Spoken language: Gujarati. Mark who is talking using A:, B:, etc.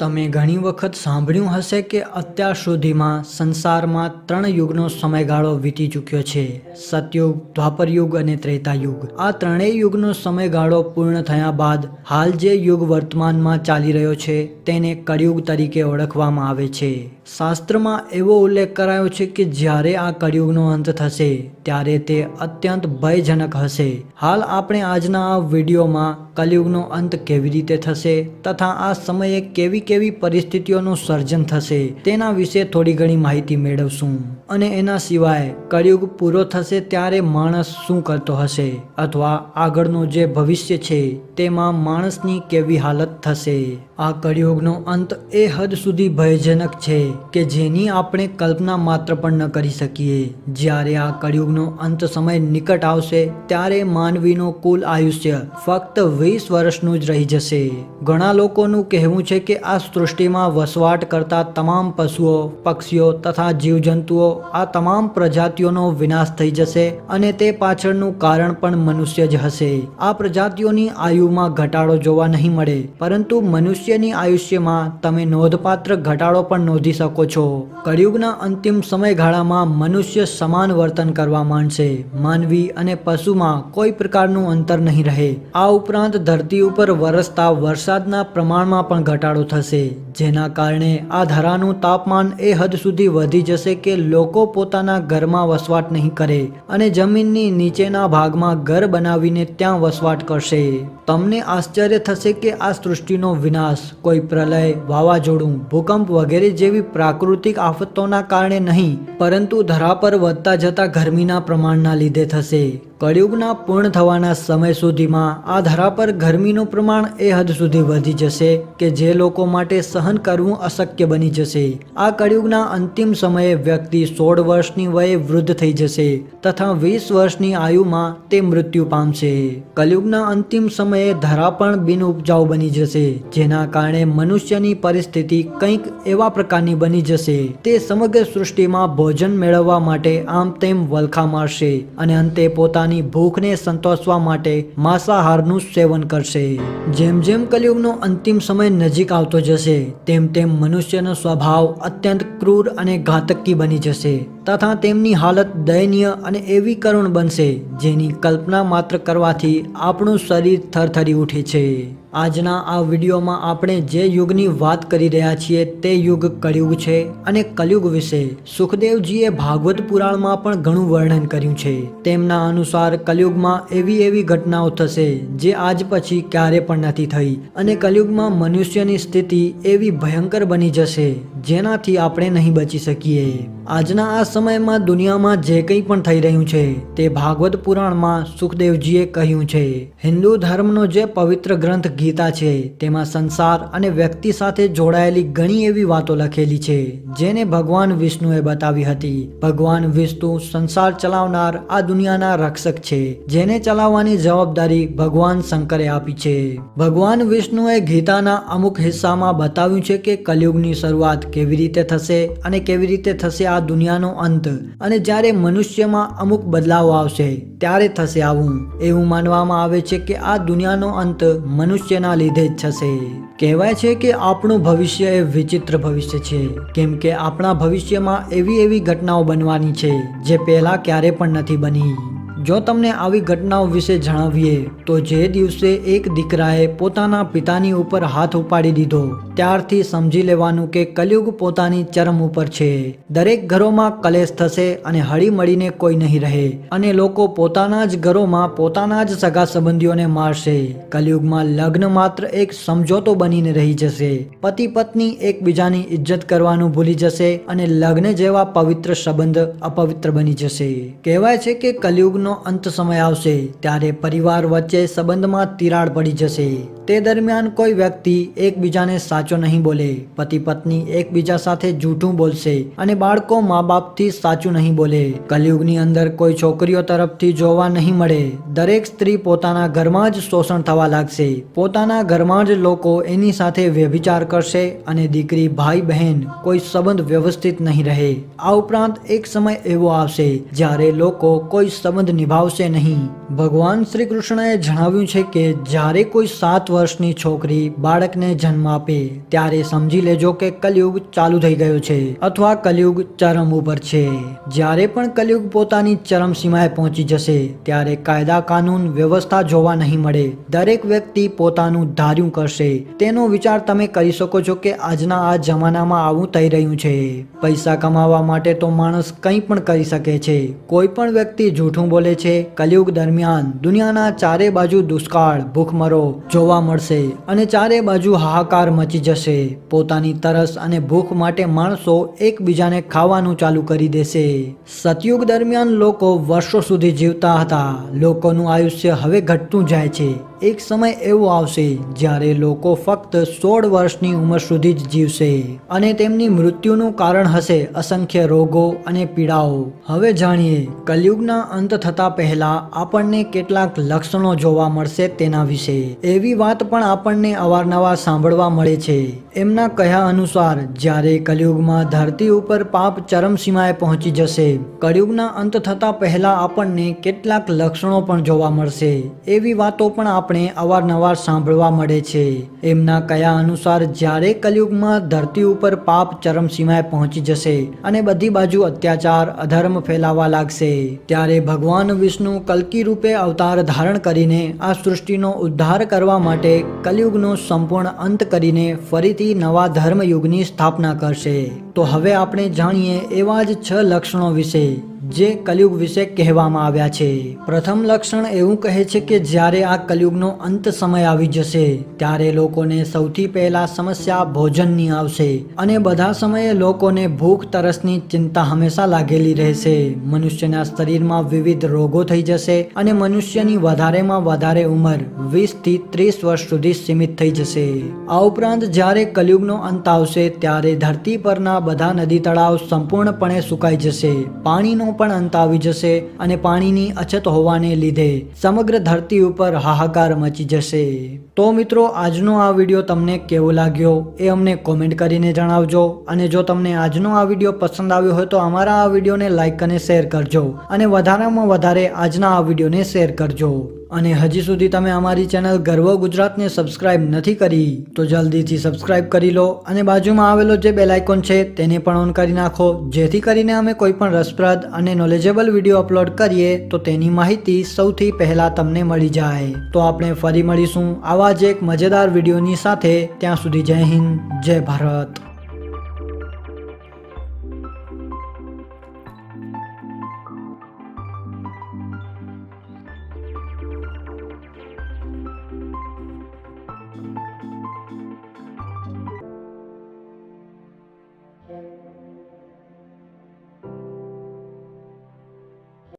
A: તમે ઘણી વખત સાંભળ્યું હશે કે અત્યાર સુધીમાં સંસારમાં ત્રણ યુગનો સમયગાળો વીતી ચૂક્યો છે. સતયુગ, દ્વાપરયુગ અને ત્રેતાયુગ. આ ત્રણેય યુગનો સમયગાળો પૂર્ણ થયા બાદ હાલ જે યુગ વર્તમાનમાં ચાલી રહ્યો છે, તેને કળિયુગ તરીકે ઓળખવામાં આવે છે. શાસ્ત્રમાં એવો ઉલ્લેખ કરાયો છે કે જ્યારે આ કળિયુગનો અંત થશે, ત્યારે તે અત્યંત ભયજનક હશે. હાલ આપણે આજના આ વિડીયોમાં કળિયુગનો અંત કેવી રીતે થશે તથા આ સમયે કેવી કેવી પરિસ્થિતિઓનું સર્જન થશે તેના વિશે થોડી ઘણી માહિતી મેળવશું. અને એના સિવાય કળિયુગ પૂરો થશે ત્યારે માણસ શું કરતો હશે અથવા આગળનું જે ભવિષ્ય છે તેમાં માણસની કેવી હાલત થશે. આ કળિયુગનો અંત એ હદ સુધી ભયજનક છે કે જેની આપણે કલ્પના માત્ર પણ ન કરી શકીએ. જ્યારે આ કળિયુગનો અંત સમય નિકટ આવશે, ત્યારે માનવીનો કુલ આયુષ્ય ફક્ત વીસ વર્ષનું જ રહી જશે. ઘણા લોકોનું કહેવું છે કે આ સૃષ્ટિમાં વસવાટ કરતા તમામ પશુઓ, પક્ષીઓ તથા જીવજંતુઓ આ તમામ પ્રજાતિઓનો વિનાશ થઈ જશે અને તે પાછળનું કારણ પણ મનુષ્ય જ હશે. આ પ્રજાતિઓની આયુમાં ઘટાડો જોવા નહીં મળે, પરંતુ મનુષ્યની આયુષ્યમાં તમે નોંધપાત્ર ઘટાડો પણ નોંધી શકો છો. કળિયુગના અંતિમ સમયગાળામાં મનુષ્ય સમાન વર્તન કરવા માંડશે. માનવી અને પશુમાં કોઈ પ્રકારનું અંતર નહીં રહે. આ ઉપરાંત ધરતી ઉપર વરસતા વરસાદના પ્રમાણમાં પણ ઘટાડો થશે. જેના કારણે આ ધરાનું તાપમાન એ હદ સુધી વધી જશે કે લોકો પોતાના ઘરમાં વસવાટ નહીં કરે અને જમીનની નીચેના ભાગમાં ઘર બનાવીને ત્યાં વસવાટ કરશે. તમને આશ્ચર્ય થશે કે આ સૃષ્ટિનો વિનાશ કોઈ પ્રલય, વાવાઝોડું, ભૂકંપ વગેરે જેવી પ્રાકૃતિક આફતોના કારણે નહીં, પરંતુ ધરા પર વધતા જતા ગરમીના પ્રમાણના લીધે થશે. કળિયુગના પૂર્ણ થવાના સમય સુધીમાં આ ધરા પર ગરમીનું પ્રમાણ એ હદ સુધી વધી જશે કે જે લોકો માટે સહન કરવું અશક્ય બની જશે. આ કળિયુગના અંતિમ સમયે વ્યક્તિ સોળ વર્ષની વયે વૃદ્ધ થઈ જશે તથા વીસ વર્ષની આયુમાં તે મૃત્યુ પામશે. કળિયુગના અંતિમ સમયે ધરા પણ બિનઉપજાઉ બની જશે, જેના કારણે મનુષ્યની પરિસ્થિતિ કંઈક એવા પ્રકારની બની જશે. તે સમગ્ર સૃષ્ટિમાં ભોજન મેળવવા માટે આમ તેમ વલખા મારશે અને અંતે પોતાની ભૂખને સંતોષવા માટે માંસાહારનું સેવન કરશે. જેમ જેમ કલયુગનો અંતિમ સમય નજીક આવતો જશે, તેમ તેમ મનુષ્યનો સ્વભાવ અત્યંત ક્રૂર અને ઘાતકી બની જશે. તથા તેમની હાલત દયનીય અને એવી કરુણ બનશે, જેની કલ્પના માત્ર કરવાથી આપણું શરીર થરથરી ઉઠે છે. આજના આ વિડીયોમાં આપણે જે યુગની વાત કરી રહ્યા છીએ તે યુગ કળિયુગ છે અને કલયુગ વિશે. સુખદેવજીએ ભાગવત પુરાણમાં પણ ઘણું વર્ણન કર્યું છે. તેમના અનુસાર કલયુગમાં એવી એવી ઘટનાઓ થશે, જે આજ પછી ક્યારે પણ નથી થઈ. અને કલયુગમાં મનુષ્યની સ્થિતિ એવી ભયંકર બની જશે, જેનાથી આપણે નહીં બચી શકીએ. આજના આ સમયમાં દુનિયામાં જે કંઈ પણ થઈ રહ્યું છે, તે ભાગવત પુરાણમાં સુખદેવજીએ કહ્યું છે. હિન્દુ ધર્મનો જે પવિત્ર ગ્રંથ ગીતા છે, તેમાં સંસાર અને વ્યક્તિ સાથે જોડાયેલી ઘણી એવી વાતો લખેલી છે, જેને ભગવાન વિષ્ણુએ બતાવી હતી. ભગવાન વિષ્ણુ સંસાર ચલાવનાર આ દુનિયાના રક્ષક છે, જેને ચલાવવાની જવાબદારી ભગવાન શંકરે આપી છે. ભગવાન વિષ્ણુએ ગીતાના અમુક હિસ્સામાં બતાવ્યું છે કે કલયુગની શરૂઆત કેવી રીતે થશે અને કેવી રીતે થશે આ દુનિયાનો અંત. અને જ્યારે મનુષ્યમાં અમુક બદલાવ આવશે, ત્યારે થશે આવું. એવું માનવામાં આવે છે કે આ દુનિયાનો અંત મનુષ્યના લીધે જ થશે. કહેવાય છે કે આપણું ભવિષ્ય એ વિચિત્ર ભવિષ્ય છે. કેમ કે આપણા ભવિષ્યમાં એવી એવી ઘટનાઓ બનવાની છે, જે પહેલાં ક્યારે પણ નથી બની. જો તમને આવી ઘટનાઓ વિશે જણાવીએ, તો જે દિવસે એક દીકરાએ પોતાના પિતાની ઉપર હાથ ઉપાડી દીધો, ત્યારથી સમજી લેવાનું કે કલયુગ પોતાની ચરમ ઉપર છે. દરેક ઘરોમાં કલેશ થશે અને હળીમળીને કોઈ નહીં રહે, અને લોકો પોતાના જ ઘરોમાં પોતાના જ સગા સંબંધીઓને મારશે. કલયુગમાં લગ્ન માત્ર એક સમજોતો બનીને રહી જશે. પતિ પત્ની એકબીજાની ઇજ્જત કરવાનું ભૂલી જશે અને લગ્ન જેવા પવિત્ર સંબંધ અપવિત્ર બની જશે. કહેવાય છે કે કલયુગનો અંત સમય આવશે, ત્યારે પરિવાર વચ્ચે સંબંધમાં તિરાડ પડી જશે. તે દરમિયાન કોઈ વ્યક્તિ એકબીજાને સાચો નહીં બોલે પતિ પત્ની એકબીજા સાથે જૂઠું બોલશે અને બાળકો મા બાપથી સાચું નહીં બોલે. કલયુગની અંદર કોઈ છોકરીઓ તરફથી જોવા નહીં મળે. દરેક સ્ત્રી પોતાના ઘરમાં જ શોષણ થવા લાગશે. પોતાના ઘરમાં જ લોકો એની સાથે વ્યભિચાર કરશે અને દીકરી, ભાઈ, બહેન કોઈ સંબંધ વ્યવસ્થિત નહીં રહે. આ ઉપરાંત એક સમય એવો આવશે જ્યારે લોકો કોઈ સંબંધ નિભાવશે નહીં. ભગવાન શ્રી કૃષ્ણએ જણાવ્યું છે કે જ્યારે કોઈ સાત વર્ષની છોકરી બાળકને જન્મ આપે, ત્યારે સમજી લેજો કે કલયુગ ચાલુ થઈ ગયો છે અથવા કલયુગ ચરમ ઉપર છે. જ્યારે પણ કલયુગ પોતાની ચરમ સીમાએ પહોંચી જશે, ત્યારે કાયદા કાનૂન વ્યવસ્થા જોવા નહીં મળે. દરેક વ્યક્તિ પોતાનું ધાર્યું કરશે. તેનો વિચાર તમે કરી શકો છો કે આજના આ જમાનામાં આવું થઈ રહ્યું છે. પૈસા કમાવા માટે તો માણસ કંઈ પણ કરી શકે છે. કોઈ પણ વ્યક્તિ જૂઠું બોલે છે, કલયુગ દરમિયાન દુનિયાના ચારે બાજુ દુષ્કાળ, ભૂખમરો જોવા મળશે અને ચારે બાજુ હાહાકાર મચી જશે. પોતાની તરસ અને ભૂખ માટે માણસો એકબીજાને ખાવાનું ચાલુ કરી દેશે. સતયુગ દરમિયાન લોકો વર્ષો સુધી જીવતા હતા. લોકોનું આયુષ્ય હવે ઘટતું જાય છે. એક સમય એવો આવશે જ્યારે લોકો ફક્ત સોળ વર્ષની ઉંમર સુધી જ જીવશે અને તેમની મૃત્યુનું કારણ હશે અસંખ્ય રોગો અને પીડાઓ. હવે જાણીએ, કલયુગના અંત થતા પહેલા આપણને કેટલાક લક્ષણો જોવા મળશે તેના વિશે. એવી વાત પણ આપણને અવારનવાર સાંભળવા મળે છે. એમના કહ્યા અનુસાર, જ્યારે કલયુગમાં ધરતી ઉપર પાપ ચરમસીમાએ પહોંચી જશે, કલયુગના અંત થતા પહેલા આપણને કેટલાક લક્ષણો પણ જોવા મળશે. એવી વાતો પણ આપણે અવારનવાર સાંભળવા મળે છે. એમના કયા અનુસાર જ્યારે કલયુગમાં ધરતી ઉપર પાપ ચરમસીમાએ પહોંચી જશે અને બધી બાજુ અત્યાચાર, અધર્મ ફેલાવા લાગશે, ત્યારે ભગવાન વિષ્ણુ કલ્કી રૂપે અવતાર ધારણ કરીને આ સૃષ્ટિનો ઉદ્ધાર કરવા માટે કલયુગનો સંપૂર્ણ અંત કરીને ફરીથી નવા ધર્મયુગની સ્થાપના કરશે. તો હવે આપણે જાણીએ એવા જ છ લક્ષણો વિશે, જે કલયુગ વિશે કહેવામાં આવ્યા છે. પ્રથમ લક્ષણ એવું કહે છે કે જ્યારે આ કલયુગનો અંત સમય આવી જશે, ત્યારે લોકોને સૌથી પહેલા સમસ્યા ભોજનની આવશે અને બધા સમયે લોકોને ભૂખ, તરસની ચિંતા હંમેશા લાગેલી રહેશે. મનુષ્યના શરીરમાં વિવિધ રોગો થઈ જશે અને મનુષ્યની વધારેમાં વધારે ઉંમર વીસથી ત્રીસ વર્ષ સુધી સીમિત થઈ જશે. આ ઉપરાંત જ્યારે કલયુગનો અંત આવશે, ત્યારે ધરતી પરના બધા નદી તળાવ સંપૂર્ણપણે સુકાઈ જશે. પાણીનો પણ અંત આવી જશે અને પાણીની અછત હોવાને લીધે સમગ્ર ધરતી ઉપર હાહાકાર મચી જશે. તો મિત્રો, આજનો આ વીડિયો તમને કેવો લાગ્યો એ અમને કોમેન્ટ કરીને જણાવજો. અને જો તમને આજનો આ વીડિયો પસંદ આવ્યો હોય તો અમારા આ વિડીયોને લાઇક અને શેર કરજો. અને વધારેમાં વધારે આજના આ વિડીયોને શેર કરજો. અને હજી સુધી તમે અમારી ચેનલ ગર્વ ગુજરાતને સબસ્ક્રાઇબ નથી કરી, તો જલ્દીથી સબસ્ક્રાઇબ કરી લો. અને બાજુમાં આવેલો જે બેલ આઇકોન છે, તેને પણ ઓન કરી નાખો. જેથી કરીને અમે કોઈ પણ રસપ્રદ અને નોલેજેબલ વીડિયો અપલોડ કરીએ, તો તેની માહિતી સૌથી પહેલાં તમને મળી જાય. તો આપણે ફરી મળીશું આવા જ એક મજેદાર વિડીયોની સાથે ત્યાં સુધી જય હિન્દ જય ભારત.